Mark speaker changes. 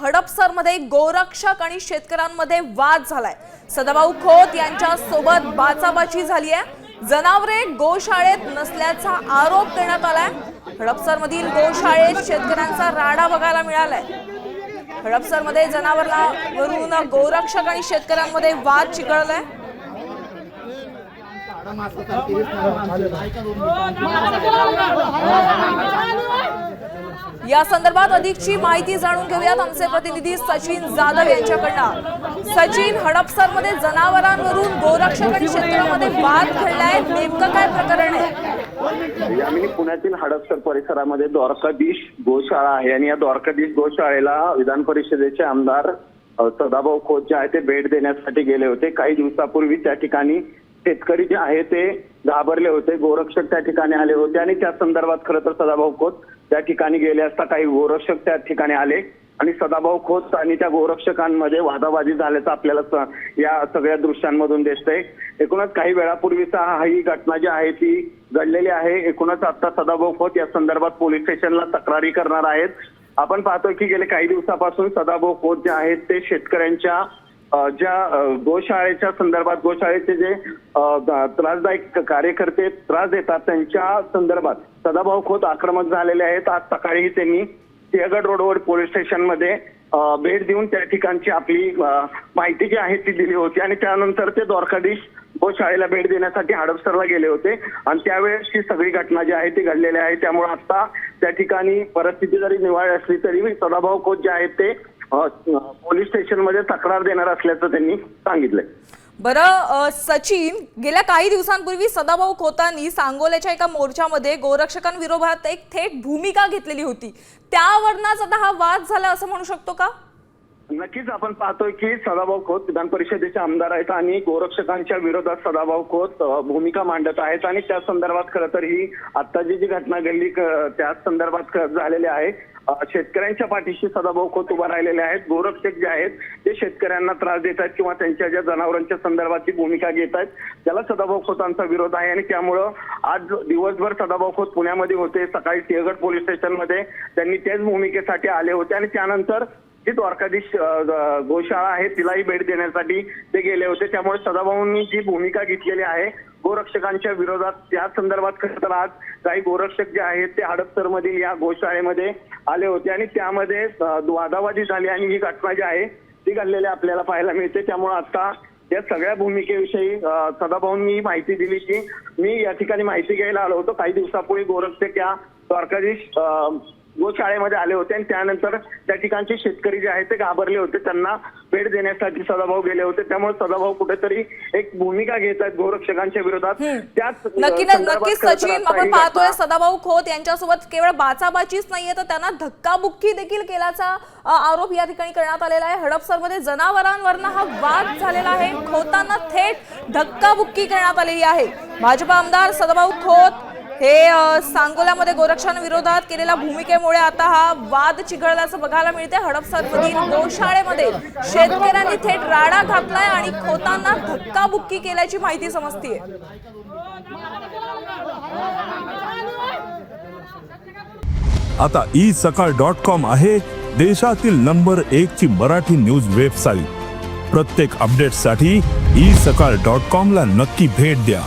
Speaker 1: हडपसरमध्ये गोरक्षक आणि शेतकऱ्यांमध्ये वाद झालाय. सदाभाऊ खोत यांच्या सोबत बाचाबाची झाली आहे. जनावरे गोशाळेत नसल्याचा आरोप करण्यात आलाय. हडपसरमधील गोशाळेत शेतकऱ्यांचा राडा बघायला मिळालाय. हडपसरमध्ये जनावरांवरून गोरक्षक आणि शेतकऱ्यांमध्ये वाद चिघळलाय. या संदर्भात अधिकची माहिती जाणून घेऊयात. आमचे प्रतिनिधी सचिन जाधव यांच्याकडनं. सचिन हडपसरमध्ये जनावरांवरून गोरक्षण क्षेत्रामध्ये वाद घडलाय. नेमकं काय प्रकरण आहे?
Speaker 2: यामिनी पुण्यातील हडपसर परिसरामध्ये द्वारकाधीश गोशाळा आहे आणि या द्वारकाधीश गोशाळेला विधान परिषदेचे आमदार सदाभाऊ खोत जे आहे ते भेट देण्यासाठी गेले होते. काही दिवसापूर्वी त्या ठिकाणी शेतकरी जे आहे ते घाबरले होते गोरक्षक त्या ठिकाणी आले होते आणि त्या संदर्भात खरं तर सदाभाऊ खोत त्या ठिकाणी गेले असता काही गोरक्षक त्या ठिकाणी आले. आणि सदाभाऊ खोत आणि त्या गोरक्षकांमध्ये वादावादी झाल्याचं आपल्याला स- या सगळ्या दृश्यांमधून दिसतंय. एकूणच काही वेळापूर्वीचा हा ही घटना जी आहे ती घडलेली आहे. एकूणच आता सदाभाऊ खोत या संदर्भात पोलीस स्टेशनला तक्रारी करणार आहेत. आपण पाहतोय की गेले काही दिवसापासून सदाभाऊ खोत जे आहेत ते शेतकऱ्यांच्या ज्या गोशाळेच्या संदर्भात गोशाळेचे जे त्रासदायक कार्यकर्ते त्रास देतात त्यांच्या संदर्भात सदाभाऊ खोत आक्रमक झालेले आहेत. आज सकाळीही त्यांनी सिंहगड रोडवर पोलीस स्टेशनमध्ये भेट देऊन त्या ठिकाणची आपली माहिती जी आहे ती दिली होती आणि त्यानंतर ते द्वारकाधीश गोशाळेला भेट देण्यासाठी हडपसरला गेले होते. आणि त्यावेळेस ही सगळी घटना जी आहे ती घडलेली आहे. त्यामुळे आता त्या ठिकाणी परिस्थिती जरी निवाळ असली तरी सदाभाऊ खोत जे आहेत ते पोलीस स्टेशनमध्ये तक्रार देणार असल्याचं त्यांनी सांगितलंय.
Speaker 1: बरं सचिन गेल्या काही दिवसांपूर्वी सदाभाऊ खोतांनी सांगोल्याच्या एका मोर्चामध्ये गोरक्षकांविरोधात एक थेट भूमिका घेतलेली होती. त्यावरनाच आता हा वाद झाला असं म्हणू शकतो का?
Speaker 2: नक्कीच आपण पाहतोय की सदाभाऊ खोत विधान परिषदेचे आमदार आहेत आणि गोरक्षकांच्या विरोधात सदाभाऊ खोत भूमिका मांडत आहेत. आणि त्या संदर्भात खरं तर ही आत्ताची जी घटना घडली त्या संदर्भात झालेली आहे. शेतकऱ्यांच्या पाठीशी सदाभाऊ खोत उभा राहिलेले आहेत. गोरक्षक जे आहेत ते शेतकऱ्यांना त्रास देत आहेत किंवा त्यांच्या ज्या जनावरांच्या संदर्भातची भूमिका घेत आहेत त्याला सदाभाऊ खोतांचा विरोध आहे. आणि त्यामुळं आज दिवसभर सदाभाऊ खोत पुण्यामध्ये होते. सकाळी सिंहगड पोलीस स्टेशनमध्ये त्यांनी त्याच भूमिकेसाठी आले होते. आणि त्यानंतर जी द्वारकाधीश गोशाळा आहे तिलाही भेट देण्यासाठी ते गेले होते. त्यामुळे सदाभाऊंनी जी भूमिका घेतलेली आहे गोरक्षकांच्या विरोधात त्या संदर्भात खरं तर आज काही गोरक्षक जे आहेत ते हडपसर मधील या गोशाळेमध्ये आले होते. आणि त्यामध्ये वादावादी झाली आणि ही घटना जी आहे ती घडलेली आपल्याला पाहायला मिळते. त्यामुळे आता या सगळ्या भूमिकेविषयी सदाभाऊंनी माहिती दिली की मी या ठिकाणी माहिती घ्यायला आलो होतो. काही दिवसापूर्वी गोरक्षक या द्वारकाधीश गोशाळेमध्ये आले होते आणि त्यानंतर त्या ठिकाणचे शेतकरी जे आहेत ते घाबरले होते. त्यांना भेट देण्यासाठी सदाभाऊ गेले होते. त्यामुळे सदाभाऊ कुठेतरी एक भूमिका घेत आहेत गोरक्षकांच्या विरोधात. त्याच
Speaker 1: नक्की नक्कीच सचिन आपण पाहतोय सदाभाऊ खोत यांच्यासोबत केवळ बाचाबाचीच नाहीये तर त्यांना धक्काबुक्की देखील केल्याचा आरोप या ठिकाणी करण्यात आलेला आहे. हडपसरमध्ये जनावरांवरनं हा वाद झालेला आहे. खोतांना थेट धक्काबुक्की करण्यात आलेली आहे. भाजपा आमदार सदाभाऊ खोत हे सांगोल्यामध्ये गोरक्षांविरोधात केलेल्या भूमिकेमुळे आता हा वाद चिघळल्याचं बघायला मिळते हडपसरमधील गोशाळेमध्ये शेतकऱ्यांनी थेट राडा घातलाय आणि खोतांना धक्काबुक्की केल्याची माहिती समजतीये.
Speaker 3: आता ई सकाळ डॉट कॉम आहे देशातील नंबर एक ची मराठी न्यूज वेबसाईट. प्रत्येक अपडेटसाठी ई सकाळ डॉट कॉम ला नक्की भेट द्या.